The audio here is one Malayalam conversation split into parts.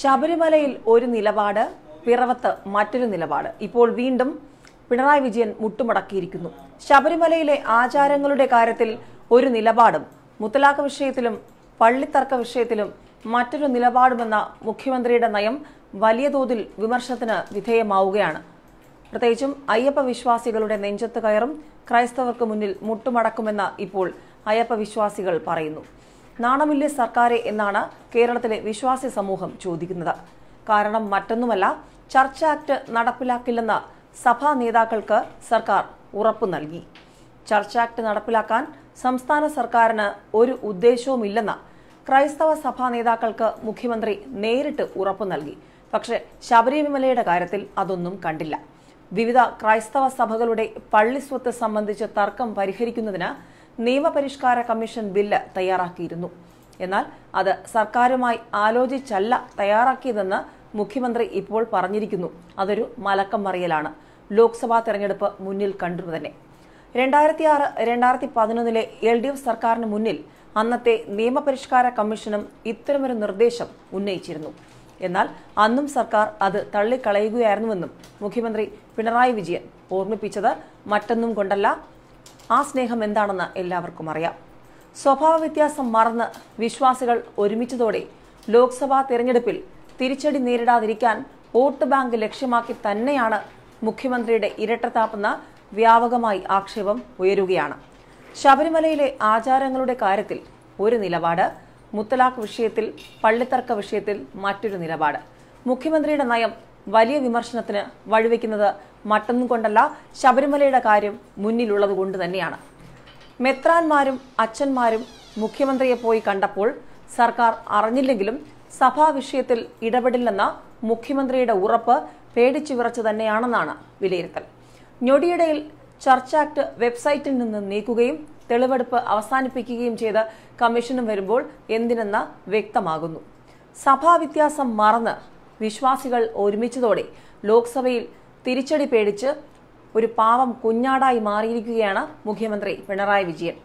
ശബരിമലയിൽ ഒരു നിലപാട് പിറവത്ത് മറ്റൊരു നിലപാട്. ഇപ്പോൾ വീണ്ടും പിണറായി വിജയൻ മുട്ടുമടക്കിയിരിക്കുന്നു. ശബരിമലയിലെ ആചാരങ്ങളുടെ കാര്യത്തിൽ ഒരു നിലപാടും മുത്തലാഖ് വിഷയത്തിലും പള്ളിത്തർക്ക വിഷയത്തിലും മറ്റൊരു നിലപാടുമെന്ന മുഖ്യമന്ത്രിയുടെ നയം വലിയ തോതിൽ വിമർശത്തിന് വിധേയമാവുകയാണ്. പ്രത്യേകിച്ചും അയ്യപ്പ വിശ്വാസികളുടെ നെഞ്ചത്ത് കയറും ക്രൈസ്തവർക്ക് മുന്നിൽ മുട്ടുമടക്കുമെന്ന് ഇപ്പോൾ അയ്യപ്പ വിശ്വാസികൾ പറയുന്നു. നാണമില്ലേ സർക്കാരെ എന്നാണ് കേരളത്തിലെ വിശ്വാസി സമൂഹം ചോദിക്കുന്നത്. കാരണം മറ്റൊന്നുമല്ല ചർച്ച ആക്ട് നടപ്പിലാക്കില്ലെന്ന് സഭാ നേതാക്കൾക്ക് സർക്കാർ ഉറപ്പു നൽകി. ചർച്ച ആക്ട് നടപ്പിലാക്കാൻ സംസ്ഥാന സർക്കാരിന് ഒരു ഉദ്ദേശവുമില്ലെന്ന് ക്രൈസ്തവ സഭാ നേതാക്കൾക്ക് മുഖ്യമന്ത്രി നേരിട്ട് ഉറപ്പു നൽകി. പക്ഷേ ശബരിമലയുടെ കാര്യത്തിൽ അതൊന്നും കണ്ടില്ല. വിവിധ ക്രൈസ്തവ സഭകളുടെ പള്ളി സ്വത്ത് സംബന്ധിച്ച് തർക്കം പരിഹരിക്കുന്നതിന് നിയമപരിഷ്കാര കമ്മീഷൻ ബില്ല് തയ്യാറാക്കിയിരുന്നു. എന്നാൽ അത് സർക്കാരുമായി ആലോചിച്ചല്ല തയ്യാറാക്കിയതെന്ന് മുഖ്യമന്ത്രി ഇപ്പോൾ പറഞ്ഞിരിക്കുന്നു. അതൊരു മലക്കം മറിയലാണ്. ലോക്സഭാ തെരഞ്ഞെടുപ്പ് മുന്നിൽ കണ്ടു തന്നെ. രണ്ടായിരത്തി ആറ് രണ്ടായിരത്തി പതിനൊന്നിലെ എൽ ഡി എഫ് സർക്കാരിന് മുന്നിൽ അന്നത്തെ നിയമപരിഷ്കാര കമ്മീഷനും ഇത്തരമൊരു നിർദ്ദേശം ഉന്നയിച്ചിരുന്നു. എന്നാൽ അന്നും സർക്കാർ അത് തള്ളിക്കളയുകയായിരുന്നുവെന്നും മുഖ്യമന്ത്രി പിണറായി വിജയൻ ഓർമ്മിപ്പിച്ചത് മറ്റൊന്നും കൊണ്ടല്ല ആ സ്നേഹം എന്താണെന്ന് എല്ലാവർക്കും അറിയാം. സ്വഭാവ വ്യത്യാസം മറന്ന് വിശ്വാസികൾ ഒരുമിച്ചതോടെ ലോക്സഭാ തെരഞ്ഞെടുപ്പിൽ തിരിച്ചടി നേരിടാതിരിക്കാൻ വോട്ട് ബാങ്ക് ലക്ഷ്യമാക്കി തന്നെയാണ് മുഖ്യമന്ത്രിയുടെ ഇരട്ടത്താപ്പെന്ന വ്യാപകമായി ആക്ഷേപം ഉയരുകയാണ്. ശബരിമലയിലെ ആചാരങ്ങളുടെ കാര്യത്തിൽ ഒരു നിലപാട് മുത്തലാഖ് വിഷയത്തിൽ പള്ളിത്തർക്ക വിഷയത്തിൽ മറ്റൊരു നിലപാട്. മുഖ്യമന്ത്രിയുടെ നയം വലിയ വിമർശനത്തിന് വഴിവെക്കുന്നത് മറ്റൊന്നും കൊണ്ടല്ല ശബരിമലയുടെ കാര്യം മുന്നിലുള്ളത് കൊണ്ട് തന്നെയാണ്. മെത്രാന്മാരും അച്ഛന്മാരും മുഖ്യമന്ത്രിയെ പോയി കണ്ടപ്പോൾ സർക്കാർ അറിഞ്ഞില്ലെങ്കിലും സഭാ വിഷയത്തിൽ ഇടപെടില്ലെന്ന മുഖ്യമന്ത്രിയുടെ ഉറപ്പ് പേടിച്ചു വിറച്ചു തന്നെയാണെന്നാണ് വിലയിരുത്തൽ. ഞൊടിയിടയിൽ ചർച്ച ആക്ട് വെബ്സൈറ്റിൽ നിന്ന് നീക്കുകയും തെളിവെടുപ്പ് അവസാനിപ്പിക്കുകയും ചെയ്ത കമ്മീഷനും വരുമ്പോൾ എന്തിനെന്ന് വ്യക്തമാകുന്നു. സഭാ വ്യത്യാസം മറന്ന് വിശ്വാസികൾ ഒരുമിച്ചതോടെ ലോക്സഭയിൽ തിരിച്ചടി പേടിച്ച് ഒരു പാവം കുഞ്ഞാടായി മാറിയിരിക്കുകയാണ് മുഖ്യമന്ത്രി പിണറായി വിജയൻ.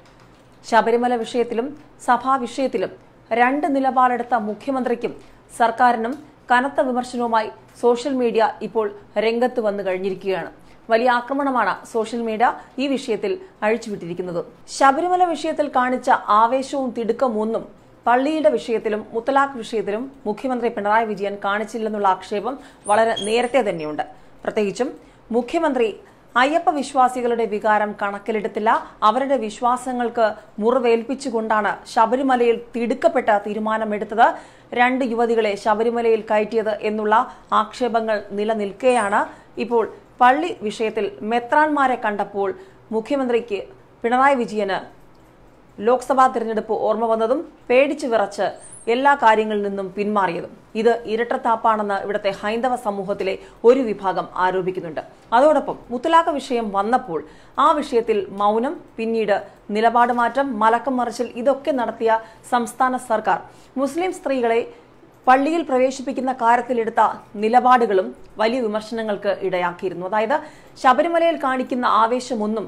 ശബരിമല വിഷയത്തിലും സഭാ വിഷയത്തിലും രണ്ട് നിലപാടെടുത്ത മുഖ്യമന്ത്രിക്കും സർക്കാരിനും കനത്ത വിമർശനവുമായി സോഷ്യൽ മീഡിയ ഇപ്പോൾ രംഗത്ത് വന്നു കഴിഞ്ഞിരിക്കുകയാണ്. വലിയ ആക്രമണമാണ് സോഷ്യൽ മീഡിയ ഈ വിഷയത്തിൽ അഴിച്ചുവിട്ടിരിക്കുന്നത്. ശബരിമല വിഷയത്തിൽ കാണിച്ച ആവേശവും തിടുക്കമൊന്നും പള്ളിയുടെ വിഷയത്തിലും മുത്തലാഖ് വിഷയത്തിലും മുഖ്യമന്ത്രി പിണറായി വിജയൻ കാണിച്ചില്ലെന്നുള്ള ആക്ഷേപം വളരെ നേരത്തെ തന്നെയുണ്ട്. പ്രത്യേകിച്ചും മുഖ്യമന്ത്രി അയ്യപ്പ വിശ്വാസികളുടെ വികാരം കണക്കിലെടുത്തില്ല. അവരുടെ വിശ്വാസങ്ങൾക്ക് മുറിവേൽപ്പിച്ചുകൊണ്ടാണ് ശബരിമലയിൽ തിടുക്കപ്പെട്ട തീരുമാനമെടുത്തത്. രണ്ട് യുവതികളെ ശബരിമലയിൽ കയറ്റിയത് എന്നുള്ള ആക്ഷേപങ്ങൾ നിലനിൽക്കെയാണ്. ഇപ്പോൾ പള്ളി വിഷയത്തിൽ മെത്രാൻമാരെ കണ്ടപ്പോൾ മുഖ്യമന്ത്രിക്ക് പിണറായി വിജയന് ലോക്സഭാ തിരഞ്ഞെടുപ്പ് ഓർമ്മ വന്നതും പേടിച്ചു വിറച്ച് എല്ലാ കാര്യങ്ങളിൽ നിന്നും പിന്മാറിയതും. ഇത് ഇരട്ടത്താപ്പാണെന്ന് ഇവിടുത്തെ ഹൈന്ദവ സമൂഹത്തിലെ ഒരു വിഭാഗം ആരോപിക്കുന്നുണ്ട്. അതോടൊപ്പം മുത്തലാഖ വിഷയം വന്നപ്പോൾ ആ വിഷയത്തിൽ മൗനം പിന്നീട് നിലപാട് മാറ്റം മലക്കം മറിച്ചിൽ ഇതൊക്കെ നടത്തിയ സംസ്ഥാന സർക്കാർ. മുസ്ലിം സ്ത്രീകളെ പള്ളിയിൽ പ്രവേശിപ്പിക്കുന്ന കാര്യത്തിലെടുത്ത നിലപാടുകളും വലിയ വിമർശനങ്ങൾക്ക് ഇടയാക്കിയിരുന്നു. അതായത് ശബരിമലയിൽ കാണിക്കുന്ന ആവേശമൊന്നും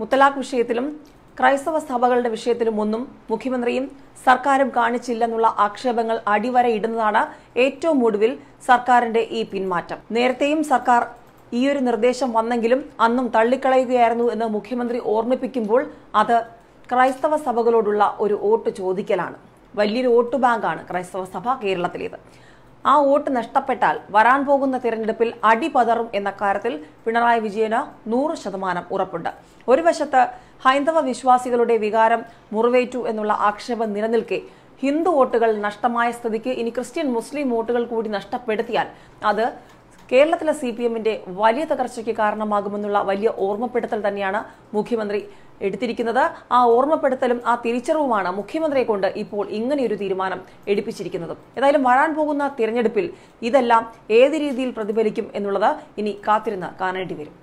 മുത്തലാഖ് വിഷയത്തിലും ക്രൈസ്തവ സഭകളുടെ വിഷയത്തിലും ഒന്നും മുഖ്യമന്ത്രിയും സർക്കാരും കാണിച്ചില്ലെന്നുള്ള ആക്ഷേപങ്ങൾ അടിവരയിടുന്നതാണ് ഏറ്റവും ഒടുവിൽ സർക്കാരിന്റെ ഈ പിന്മാറ്റം. നേരത്തെയും സർക്കാർ ഈയൊരു നിർദ്ദേശം വന്നെങ്കിലും അന്നും തള്ളിക്കളയുകയായിരുന്നു എന്ന് മുഖ്യമന്ത്രി ഓർമ്മിപ്പിക്കുമ്പോൾ അത് ക്രൈസ്തവ സഭകളോടുള്ള ഒരു വോട്ട് ചോദിക്കലാണ്. വലിയൊരു വോട്ട് ബാങ്കാണ് ക്രൈസ്തവ സഭ കേരളത്തിലേത്. ആ വോട്ട് നഷ്ടപ്പെട്ടാൽ വരാൻ പോകുന്ന തിരഞ്ഞെടുപ്പിൽ അടിപതറും എന്ന കാര്യത്തിൽ പിണറായി വിജയന് നൂറ് ശതമാനം ഉറപ്പുണ്ട്. ഒരു വശത്ത് ഹൈന്ദവ വിശ്വാസികളുടെ വികാരം മുറിവേറ്റു എന്നുള്ള ആക്ഷേപം നിലനിൽക്കെ ഹിന്ദു വോട്ടുകൾ നഷ്ടമായ സ്ഥിതിക്ക് ഇനി ക്രിസ്ത്യൻ മുസ്ലിം വോട്ടുകൾ കൂടി നഷ്ടപ്പെടുത്തിയാൽ അത് കേരളത്തിലെ സി പി എമ്മിന്റെ വലിയ തകർച്ചയ്ക്ക് കാരണമാകുമെന്നുള്ള വലിയ ഓർമ്മപ്പെടുത്തൽ തന്നെയാണ് മുഖ്യമന്ത്രി എടുത്തിരിക്കുന്നത്. ആ ഓർമ്മപ്പെടുത്തലും ആ തിരിച്ചറിവുമാണ് മുഖ്യമന്ത്രിയെ കൊണ്ട് ഇപ്പോൾ ഇങ്ങനെയൊരു തീരുമാനം എടുപ്പിച്ചിരിക്കുന്നത്. ഏതായാലും വരാൻ പോകുന്ന തിരഞ്ഞെടുപ്പിൽ ഇതെല്ലാം ഏത് രീതിയിൽ പ്രതിഫലിക്കും എന്നുള്ളത് ഇനി കാത്തിരുന്ന് കാണേണ്ടി വരും.